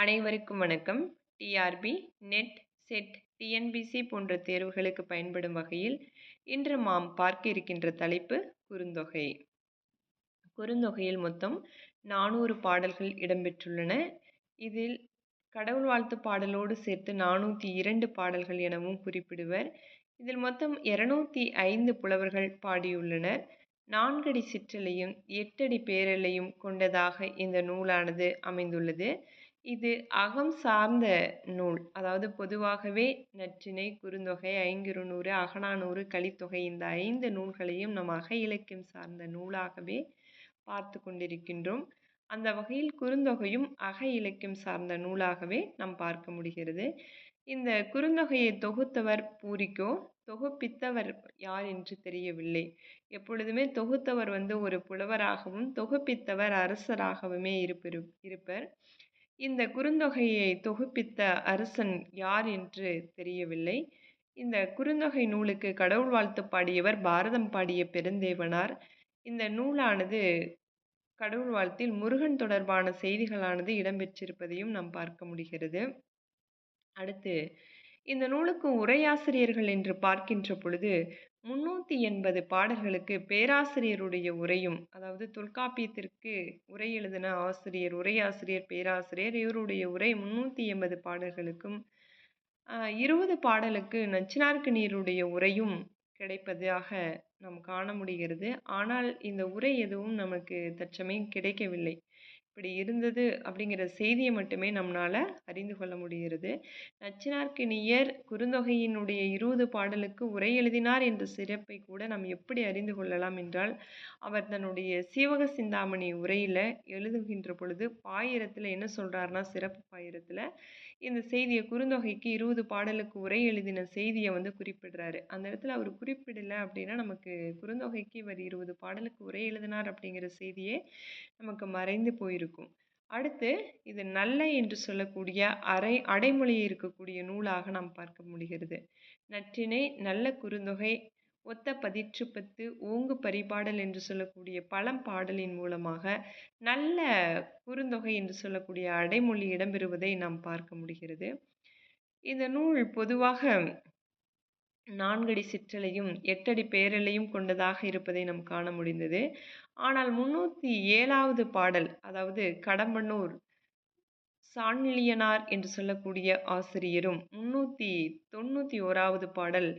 அனைவருக்கும் வணக்கம். TRP net set TNPSC போன்ற தேர்வுகளுக்கு பயன்படும் வகையில் இன்று நாம் பார்க்க இருக்கின்ற தலைப்பு குறுந்தொகை. குறுந்தொகையில் மொத்தம் நானூறு பாடல்கள் இடம்பெற்றுள்ளன. இதில் கடவுள் வாழ்த்து பாடலோடு சேர்த்து நானூற்றி இரண்டு பாடல்கள் எனவும் குறிப்பிடுவர். இதில் மொத்தம் இருநூத்தி ஐந்து புலவர்கள் பாடியுள்ளனர். நான்கடி சிற்றலையும் எட்டடி பேரலையும் கொண்டதாக இந்த நூலானது அமைந்துள்ளது. இது அகம் சார்ந்த நூல். அதாவது பொதுவாகவே நற்றிணை குறுந்தொகை ஐங்குறுநூறு அகநானூறு கலித்தொகை இந்த ஐந்து நூல்களையும் நம் அக இலக்கியம் சார்ந்த நூலாகவே பார்த்து கொண்டிருக்கின்றோம். அந்த வகையில் குறுந்தொகையும் அக இலக்கியம் சார்ந்த நூலாகவே நாம் பார்க்க முடிகிறது. இந்த குறுந்தொகையை தொகுத்தவர் பூரிக்கோ? தொகுப்பித்தவர் யார் என்று தெரியவில்லை. எப்பொழுதுமே தொகுத்தவர் வந்து ஒரு புலவராகவும் தொகுப்பித்தவர் அரசராகவுமே இருப்பிரு இருப்பர். இந்த குறுந்தொகையை தொகுப்பித்த அரசன் யார் என்று தெரியவில்லை. இந்த குறுந்தொகை நூலுக்கு கடவுள் வாழ்த்து பாடியவர் பாரதம் பாடிய பெருந்தேவனார். இந்த நூலானது கடவுள் வாழ்த்தில் முருகன் தொடர்பான செய்திகளானது இடம்பெற்றிருப்பதையும் நாம் பார்க்க முடிகிறது. அடுத்து இந்த நூலுக்கு உரையாசிரியர்கள் என்று பார்க்கின்ற பொழுது முன்னூற்றி எண்பது பாடல்களுக்கு பேராசிரியருடைய உரையும் அதாவது தொல்காப்பியத்திற்கு உரை எழுதின ஆசிரியர் உரையாசிரியர் பேராசிரியர் இவருடைய உரை முன்னூற்றி எண்பது பாடல்களுக்கும் இருபது பாடலுக்கு நச்சினார்க்கு நீருடைய உரையும் கிடைப்பதாக நாம் காண முடிகிறது. ஆனால் இந்த உரை எதுவும் நமக்கு தற்சமயம் கிடைக்கவில்லை. இப்படி இருந்தது அப்படிங்கிற செய்தியை மட்டுமே நம்மளால் அறிந்து கொள்ள முடிகிறது. நச்சினார்க்கினியர் குறுந்தொகையினுடைய இருபது பாடலுக்கு உரை எழுதினார் என்ற சிறப்பை கூட நாம் எப்படி அறிந்து கொள்ளலாம் என்றால் அவர் தன்னுடைய சீவக சிந்தாமணி உரையில் எழுதுகின்ற பொழுது பாயிரத்தில் என்ன சொல்கிறாருன்னா சிறப்பு பாயிரத்தில் இந்த செய்தியை குறுந்தொகைக்கு இருபது பாடலுக்கு உரை எழுதின செய்தியை வந்து குறிப்பிடுறாரு. அந்த இடத்துல அவர் குறிப்பிடலை அப்படின்னா நமக்கு குறுந்தொகைக்கு இவர் இருபது பாடலுக்கு உரை எழுதினார் அப்படிங்கிற செய்தியே நமக்கு மறைந்து போயிருக்கும். அடுத்து இது நல்ல என்று சொல்லக்கூடிய அரை அடைமொழியை இருக்கக்கூடிய நூலாக நாம் பார்க்க முடிகிறது. நற்றினை நல்ல குறுந்தொகை ஒத்த பதிற்று பத்து ஓங்கு பரிபாடல் என்று சொல்லக்கூடிய பழம் பாடலின் மூலமாக நல்ல குறுந்தொகை என்று சொல்லக்கூடிய அடைமொழி இடம்பெறுவதை நாம் பார்க்க முடிகிறது. இந்த நூல் பொதுவாக நான்கடி சிற்றலையும் எட்டடி பேரலையும் கொண்டதாக இருப்பதை நாம் காண முடிந்தது. ஆனால் முன்னூற்றி ஏழாவது பாடல் அதாவது கடம்பனூர் சாண்லியனார் என்று சொல்லக்கூடிய ஆசிரியரும் முன்னூற்றி தொண்ணூற்றி ஓராவது பாடல்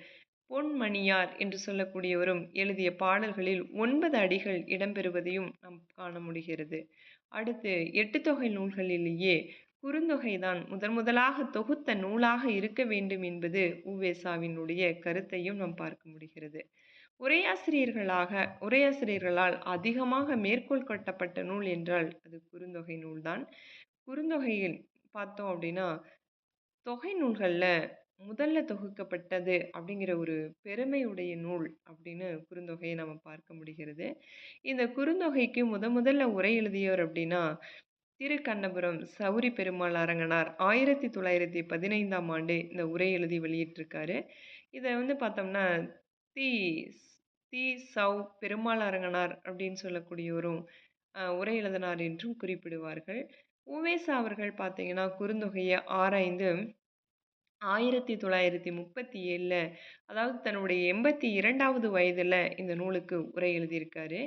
பொன்மணியார் என்று சொல்லக்கூடியவரும் எழுதிய பாடல்களில் ஒன்பது அடிகள் இடம்பெறுவதையும் நாம் காண முடிகிறது. அடுத்து எட்டு தொகை நூல்களிலேயே குறுந்தொகைதான் முதன் முதலாக தொகுத்த நூலாக இருக்க வேண்டும் என்பது உவேசாவினுடைய கருத்தையும் நாம் பார்க்க முடிகிறது. உரையாசிரியர்களாக உரையாசிரியர்களால் அதிகமாக மேற்கோள் கட்டப்பட்ட நூல் என்றால் அது குறுந்தொகை நூல்தான். குறுந்தொகையில் பார்த்தோம் அப்படின்னா தொகை நூல்களில் முதல்ல தொகுக்கப்பட்டது அப்படிங்கிற ஒரு பெருமையுடைய நூல் அப்படின்னு குறுந்தொகையை நம்ம பார்க்க முடிகிறது. இந்த குறுந்தொகைக்கு முத முதல்ல உரை எழுதியவர் அப்படின்னா திருக்கண்ணபுரம் சௌரி பெருமாள் அரங்கனார் ஆயிரத்தி தொள்ளாயிரத்தி பதினைந்தாம் ஆண்டு இந்த உரை எழுதி வெளியிட்டிருக்காரு. இதை வந்து பார்த்தோம்னா தி தி சௌ பெருமாள் அரங்கனார் அப்படின்னு சொல்லக்கூடியவரும் உரை எழுதினார் என்றும் குறிப்பிடுவார்கள். உவேசா அவர்கள் பார்த்தீங்கன்னா குறுந்தொகையை ஆராய்ந்து ஆயிரத்தி தொள்ளாயிரத்தி முப்பத்தி ஏழில் அதாவது தன்னுடைய எண்பத்தி இரண்டாவது வயதில் இந்த நூலுக்கு உரை எழுதியிருக்காரு.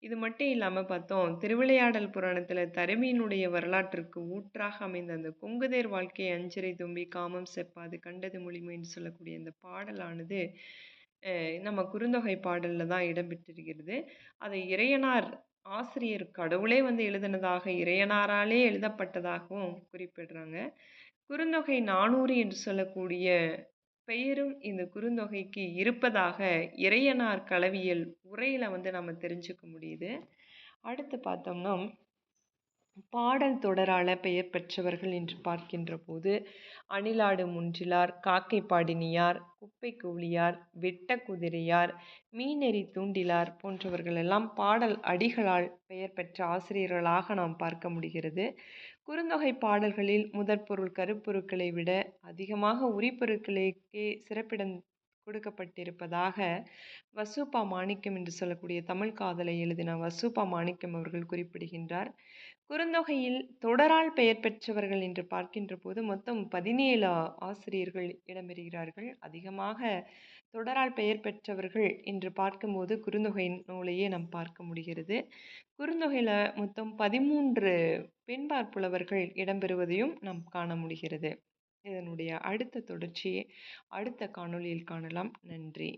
இது மட்டும் இல்லாமல் பார்த்தோம் திருவிளையாடல் புராணத்தில் தருமியினுடைய வரலாற்றுக்கு ஊற்றாக அமைந்த அந்த கொங்குதேர் வாழ்க்கை அஞ்சரை தும்பி காமம் செப்பாது கண்டது மொழிமைன்னு சொல்லக்கூடிய இந்த பாடலானது நம்ம குறுந்தொகை பாடலில் தான் இடம்பெற்றிருக்கிறது. அதை இறையனார் ஆசிரியர் கடவுளே வந்து எழுதினதாக இறையனாராலே எழுதப்பட்டதாகவும் குறிப்பிடுறாங்க. குறுந்தொகை நானூறு என்று சொல்லக்கூடிய பெயரும் இந்த குறுந்தொகைக்கு இருப்பதாக இறையனார் கலவியல் உரையில் வந்து நம்ம தெரிஞ்சுக்க முடியுது. அடுத்து பார்த்தோம்னா பாடல் தொடரால் பெயர் பெற்றவர்கள் என்று பார்க்கின்ற போது அணிலாடு முன்றிலார் காக்கை பாடினியார் குப்பை கூலியார் வெட்ட குதிரையார் மீனெறி தூண்டிலார் போன்றவர்களெல்லாம் பாடல் அடிகளால் பெயர் பெற்ற ஆசிரியர்களாக நாம் பார்க்க முடிகிறது. குறுந்தொகை பாடல்களில் முதற்பொருள் கருப்பொருட்களை விட அதிகமாக உரிப்பொருட்களுக்கே சிறப்பிடம் கொடுக்கப்பட்டிருப்பதாக வசூப்பா மாணிக்கம் என்று சொல்லக்கூடிய தமிழ் காதலை எழுதின வசூபா மாணிக்கம் அவர்கள் குறிப்பிடுகின்றார். குறுந்தொகையில் தொடரால் பெயர் பெற்றவர்கள் என்று பார்க்கின்ற போது மொத்தம் பதினேழு ஆசிரியர்கள் இடம்பெறுகிறார்கள். அதிகமாக தொடரால் பெயர் பெற்றவர்கள் என்று பார்க்கும்போது குறுந்தொகை நூலையே நாம் பார்க்க முடிகிறது. குறுந்தொகையில் மொத்தம் பதிமூன்று பெண்பார் புலவர்கள் இடம்பெறுவதையும் நாம் காண முடிகிறது. இதனுடைய அடுத்த தொடர்ச்சியை அடுத்த காணொளியில் காணலாம். நன்றி.